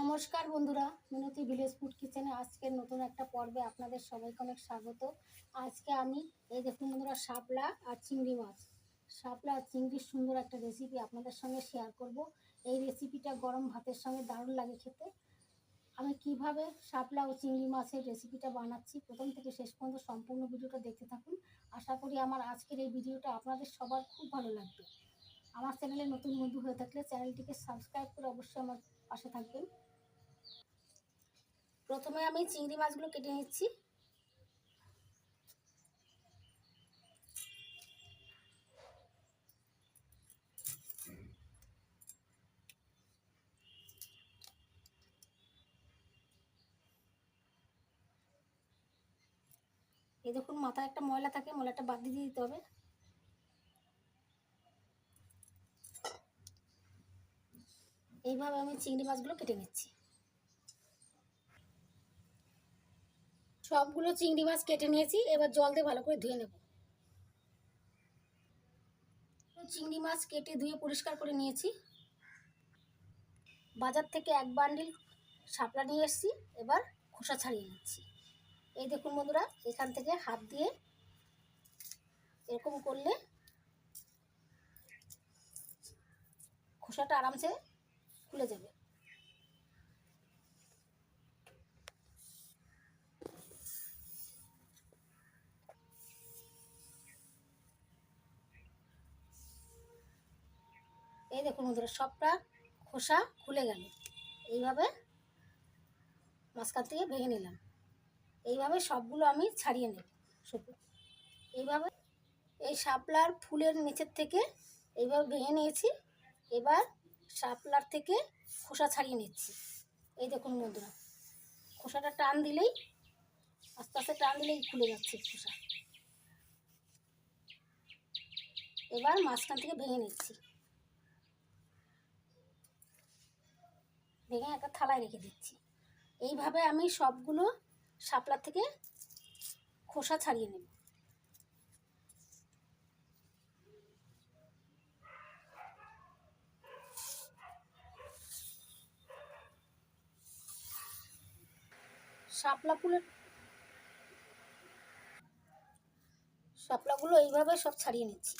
নমস্কার বন্ধুরা, মিনতি village food কিচেনে আজকের নতুন একটা পর্বে আপনাদের সবাইকে অনেক স্বাগত। আজকে আমি, এই দেখুন বন্ধুরা, শাপলা আর চিংড়ি মাছ। শাপলা আর চিংড়ির সুন্দর একটা রেসিপি আপনাদের সঙ্গে শেয়ার করব। এই রেসিপিটা গরম ভাতের সঙ্গে দারুণ লাগে খেতে। আমি কীভাবে শাপলা ও চিংড়ি মাছের রেসিপিটা বানাচ্ছি, প্রথম থেকে শেষ পর্যন্ত সম্পূর্ণ ভিডিওটা দেখতে থাকুন। আশা করি আমার আজকের এই ভিডিওটা আপনাদের সবার খুব ভালো লাগবে। আমার চ্যানেলে নতুন বন্ধু হয়ে থাকলে চ্যানেলটিকে সাবস্ক্রাইব করে অবশ্যই আমার পাশে থাকবেন। প্রথমে আমি চিংড়ি মাছগুলো কেটে নিচ্ছি। এই দেখুন, মাথায় একটা ময়লা থাকে, ময়লাটা বাদ দিয়ে দিতে হবে। এইভাবে আমি চিংড়ি মাছগুলো কেটে নিচ্ছি। সবগুলো চিংড়ি মাছ কেটে নিয়েছি, এবার জল দিয়ে ভালো করে ধুয়ে নেব। চিংড়ি মাছ কেটে ধুয়ে পরিষ্কার করে নিয়েছি। বাজার থেকে এক বান্ডিল শাপলা নিয়ে এসেছি, এবার খোসা ছাড়িয়ে নিচ্ছি। এই দেখুন বন্ধুরা, এখান থেকে হাত দিয়ে এরকম করলে খোসাটা আরামসে খুলে যাবে। এই দেখুন বন্ধুরা, সবটা খোসা খুলে গেল। এইভাবে মাঝখান থেকে ভেঙে নিলাম। এইভাবে সবগুলো আমি ছাড়িয়ে নেব। শুধু এইভাবে এই শাপলার ফুলের নিচের থেকে এইভাবে ভেঙে নিয়েছি। এবার শাপলার থেকে খোসা ছাড়িয়ে নিচ্ছি। এই দেখুন বন্ধুরা, খোসাটা টান দিলেই, আস্তে আস্তে টান দিলেই খুলে যাচ্ছে খোসা। এবার মাঝখান থেকে ভেঙে নিচ্ছি। ভেঙে একটা থালায় রেখে দিচ্ছি। এইভাবে আমি সবগুলো শাপলার থেকে খোসা ছাড়িয়ে নেব। শাপলা ফুলের শাপলাগুলো এইভাবে সব ছাড়িয়ে নিচ্ছি।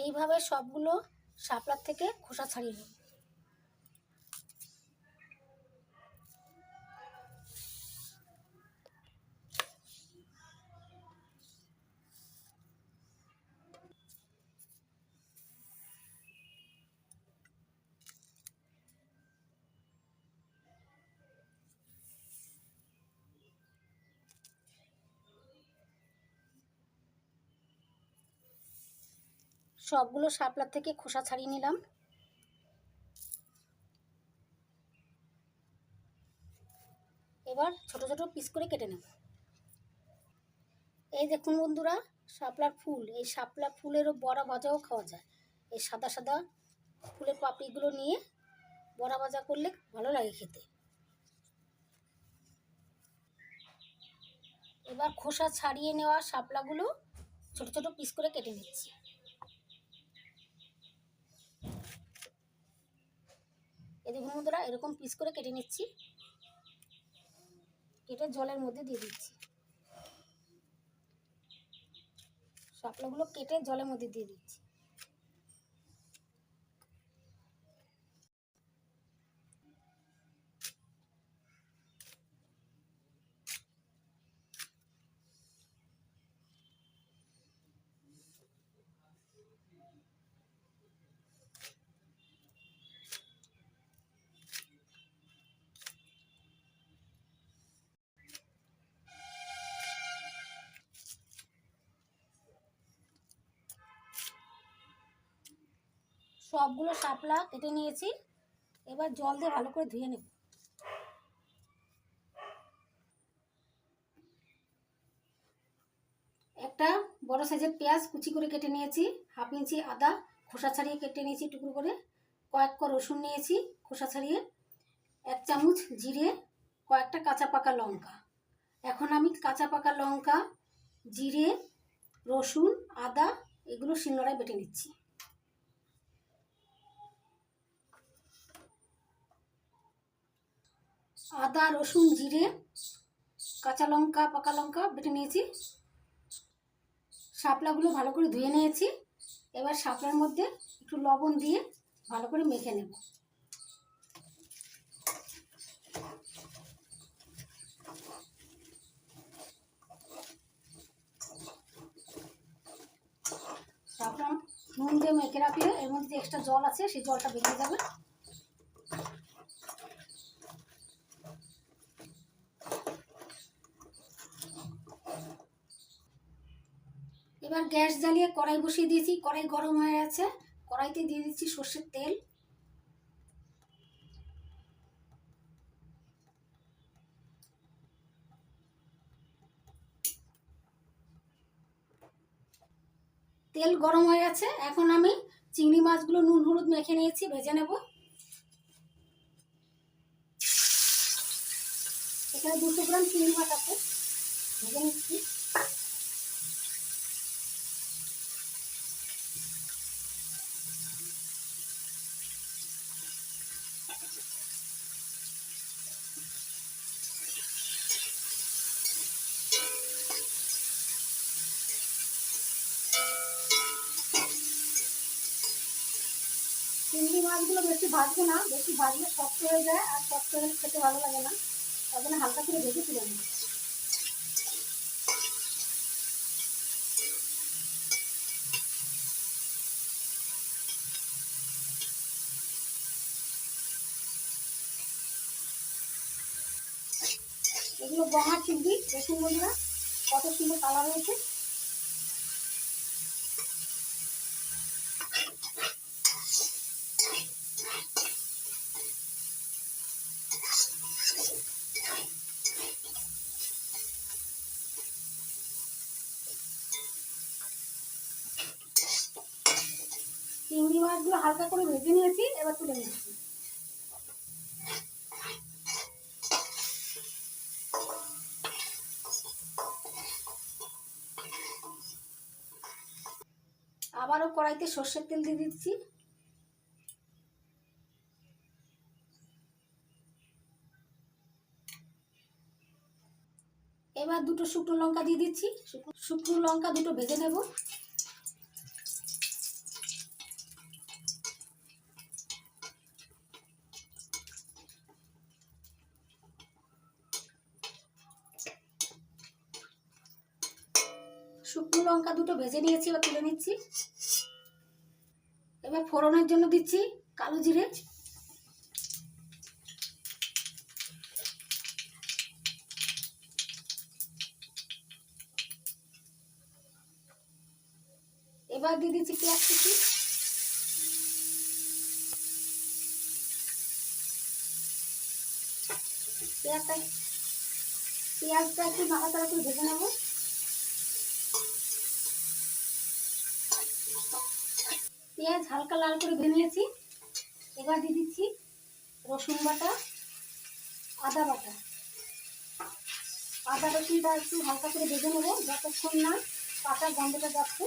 এইভাবে সবগুলো শাপলার থেকে খোসা ছাড়িয়ে নেব সবগুলো শাপলার থেকে খোসা ছাড়িয়ে নিলাম। এবার ছোট ছোট পিস করে কেটে নেব। এই দেখুন বন্ধুরা, শাপলার ফুল। এই শাপলা ফুলেরও বড়া ভাজাও খাওয়া যায়। এই সাদা সাদা ফুলের পাপড়িগুলো নিয়ে বড়া ভাজা করলে ভালো লাগে খেতে। এবার খোসা ছাড়িয়ে নেওয়া শাপলাগুলো ছোট ছোট পিস করে কেটে নিচ্ছি। এই দেখুন বন্ধুরা এরকম পিস করে কেটে নিচ্ছি। কেটে জলের মধ্যে দিয়ে দিচ্ছি। শাপলাগুলো কেটে জলের মধ্যে দিয়ে দিচ্ছি। সবগুলো শাপলা কেটে নিয়েছি। এবার জল দিয়ে ভালো করে ধুয়ে নেব। একটা বড় সাইজের পেঁয়াজ কুচি করে কেটে নিয়েছি, হাফ ইঞ্চি আদা, খোসা ছাড়িয়ে কেটে নিয়েছি টুকরো করে। কয়েক রসুন নিয়েছি, খোসা ছাড়িয়ে। এক চামচ জিরে, কয়েকটা কাঁচা পাকা লঙ্কা। এখন আমি কাঁচা পাকা লঙ্কা, জিরে, রসুন, আদা, এগুলো শিলনোড়ায় বেটে নিচ্ছি। আদা, রসুন, জিরে, কাঁচা লঙ্কা, পাকা লঙ্কা বেটে নিয়েছি। শাপলাগুলো ভালো করে ধুয়ে নিয়েছি। এবার শাপলার মধ্যে একটু লবণ দিয়ে ভালো করে মেখে নেব। শাপলা নুন দিয়ে মেখে রাখলে এর মধ্যে যে এক্সট্রা জল আছে, সেই জলটা বেরিয়ে যাবে। এবার গ্যাস জ্বালিয়ে কড়াই বসিয়ে দিয়েছি। কড়াই গরম হয়ে গেছে। কড়াইতে দিয়ে দিচ্ছি সর্ষের তেল। তেল গরম হয়ে গেছে। এখন আমি চিংড়ি মাছগুলো নুন হলুদ মেখে নিয়েছি, ভেজে নেব। এখানে দুশো গ্রাম চিংড়ি মাছ আছে। ভেজে নিচ্ছি। চিংড়ি মাছগুলো বেশি ভাজবো না, বেশি ভাজলে শক্ত হয়ে যায় আর শক্ত হলে খেতে ভালো লাগে না। তার জন্য হালকা করে ভেজে তুলে নেব। এগুলো গঙা চিংড়ি দেখুন বন্ধুরা কত সুন্দর কালার হয়েছে চিংড়ি মাছগুলো হালকা করে ভেজে নিয়েছি, এবার তুলে নিচ্ছি। আবারও কড়াইতে সর্ষের তেল দিয়ে দিচ্ছি। এবার দুটো শুকনো লঙ্কা দিয়ে দিচ্ছি। শুকনো- শুকনো লঙ্কা দুটো ভেজে নেব। শুকনো লঙ্কা দুটো ভেজে নিয়েছি, এবার তুলে নিচ্ছি। এবার ফোড়নের জন্য দিচ্ছি কালো জিরে। এবার দিয়ে দিচ্ছি পেঁয়াজ কুচি। পেঁয়াজটা পেঁয়াজটা একটু নাড়াচাড়া করে ভেজে নেব। পেঁয়াজ হালকা লাল করে ভেজে নিয়েছি। এবার দিয়ে দিচ্ছি রসুন বাটা, আদা বাটা। আদা রসুনটা একটু হালকা করে ভেজে নেব, যতক্ষণ না কাঁচা গন্ধটা যাচ্ছে।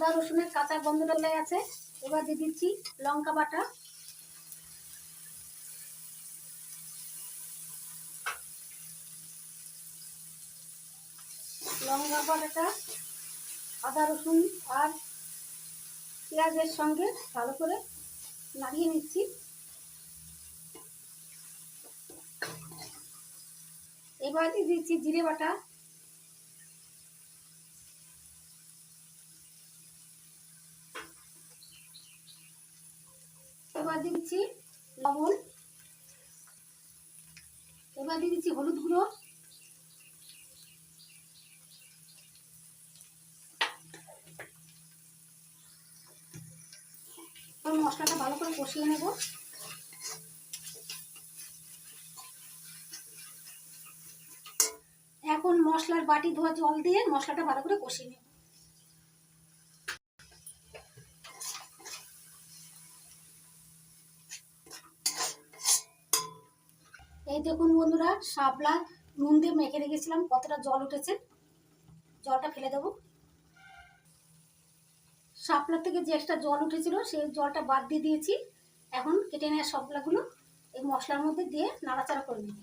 আদা রসুনের কাঁচা গন্ধটা লেগে আছে এবার দিয়ে দিচ্ছি লঙ্কা বাটা। লঙ্কা বাটাটা, আদা রসুন আর পেঁয়াজের সঙ্গে ভালো করে নাড়িয়ে নিচ্ছি। এবার দিয়ে দিচ্ছি জিরে বাটা। এবার দিচ্ছি লবণ। এবার দিয়ে দিচ্ছি হলুদ গুঁড়ো। মশলাটা ভালো করে কষিয়ে নেব। এখন মশলার বাটি ধোয়া জল দিয়ে মশলাটা ভালো করে কষিয়ে নেব এই দেখুন বন্ধুরা, শাপলা নুন দিয়ে মেখে রেখেছিলাম, কতটা জল উঠেছে। জলটা ফেলে দেব। শাপলার থেকে যে একটা জল উঠেছিল, সেই জলটা বাদ দিয়ে দিয়েছি। এখন কেটে নেওয়া শাপলাগুলো এই মশলার মধ্যে দিয়ে নাড়াচাড়া করে নেব।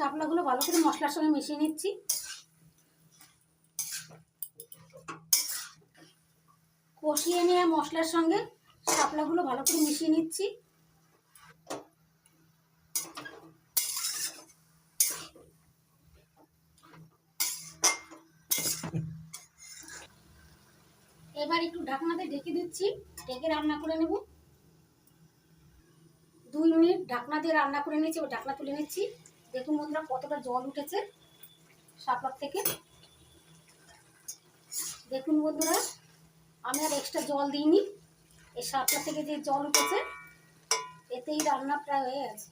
শাপলাগুলো ভালো করে মশলার সঙ্গে মিশিয়ে নিচ্ছি। কষিয়ে নিয়ে মশলার সঙ্গে শাপলাগুলো ভালো করে মিশিয়ে নিচ্ছি। এবার একটু ঢাকনাতে ঢেকে দিচ্ছি, ঢেকে রান্না করে নেব। দুই মিনিট ঢাকনা দিয়ে রান্না করে নিচ্ছি এবার ঢাকনা তুলে নিচ্ছি। দেখুন বন্ধুরা, কতটা জল উঠেছে শাপলার থেকে। দেখুন বন্ধুরা, আমি আর এক্সট্রা জল দিইনি। এই শাপলা থেকে যে জল উঠেছে, এতেই রান্না প্রায় হয়ে গেছে।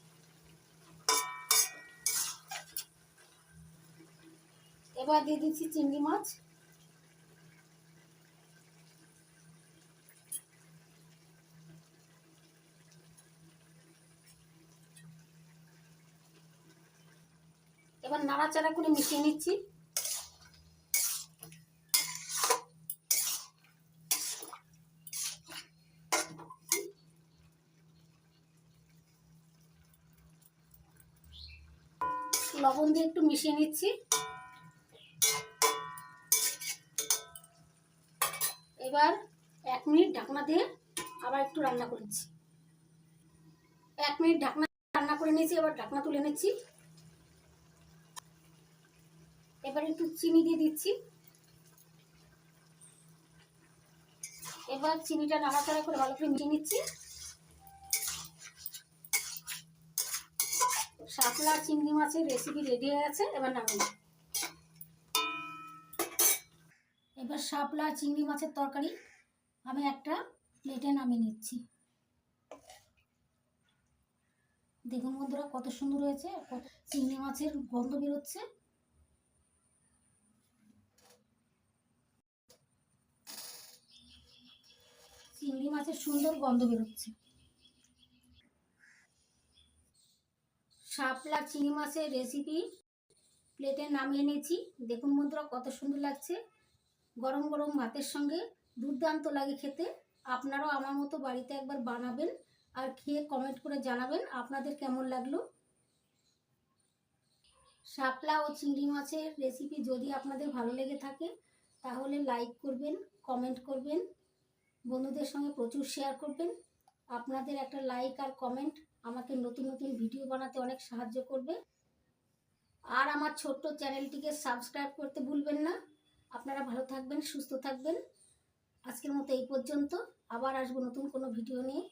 এবার দিয়ে দিচ্ছি চিংড়ি মাছ। এবার নাড়াচাড়া করে মিশিয়ে নিচ্ছি। লবণ দিয়ে একটু মিশিয়ে নিচ্ছি। এবার এক মিনিট ঢাকনা দিয়ে আবার একটু রান্না করেছি এক মিনিট ঢাকনা রান্না করে নিয়েছি, এবার ঢাকনা তুলে নিচ্ছি। এবার একটু চিনি দিয়ে দিচ্ছি। এবার চিনিটা নাড়াচাড়া করে ভালো করে মিশিয়ে নিচ্ছি। শাপলা চিংড়ি মাছের রেসিপি রেডি হয়ে গেছে, এবার নামিয়ে এবার শাপলা চিংড়ি মাছের তরকারি আমি একটা প্লেটে নামিয়ে নিচ্ছি। দেখুন বন্ধুরা কত সুন্দর হয়েছে চিংড়ি মাছের গন্ধ বেরোচ্ছে। চিংড়ি মাছের সুন্দর গন্ধ বেরোচ্ছে। শাপলা চিংড়ি মাছের রেসিপি প্লেটে নামিয়ে নিয়েছি। দেখুন বন্ধুরা কত সুন্দর লাগছে। গরম গরম ভাতের সঙ্গে দুর্দান্ত লাগে খেতে। আপনারাও আমার মতো বাড়িতে একবার বানাবেন আর খেয়ে কমেন্ট করে জানাবেন আপনাদের কেমন লাগল। শাপলা ও চিংড়ি মাছের রেসিপি যদি আপনাদের ভালো লেগে থাকে, তাহলে লাইক করবেন কমেন্ট করবেন। বন্ধুদের সঙ্গে প্রচুর শেয়ার করবেন। আপনাদের একটা লাইক আর কমেন্ট আমাকে নতুন নতুন ভিডিও বানাতে অনেক সাহায্য করবে। আর আমার ছোট্ট চ্যানেলটিকে সাবস্ক্রাইব করতে ভুলবেন না। আপনারা ভালো থাকবেন, সুস্থ থাকবেন। আজকের মতো এই পর্যন্ত। আবার আসব নতুন কোনো ভিডিও নিয়ে।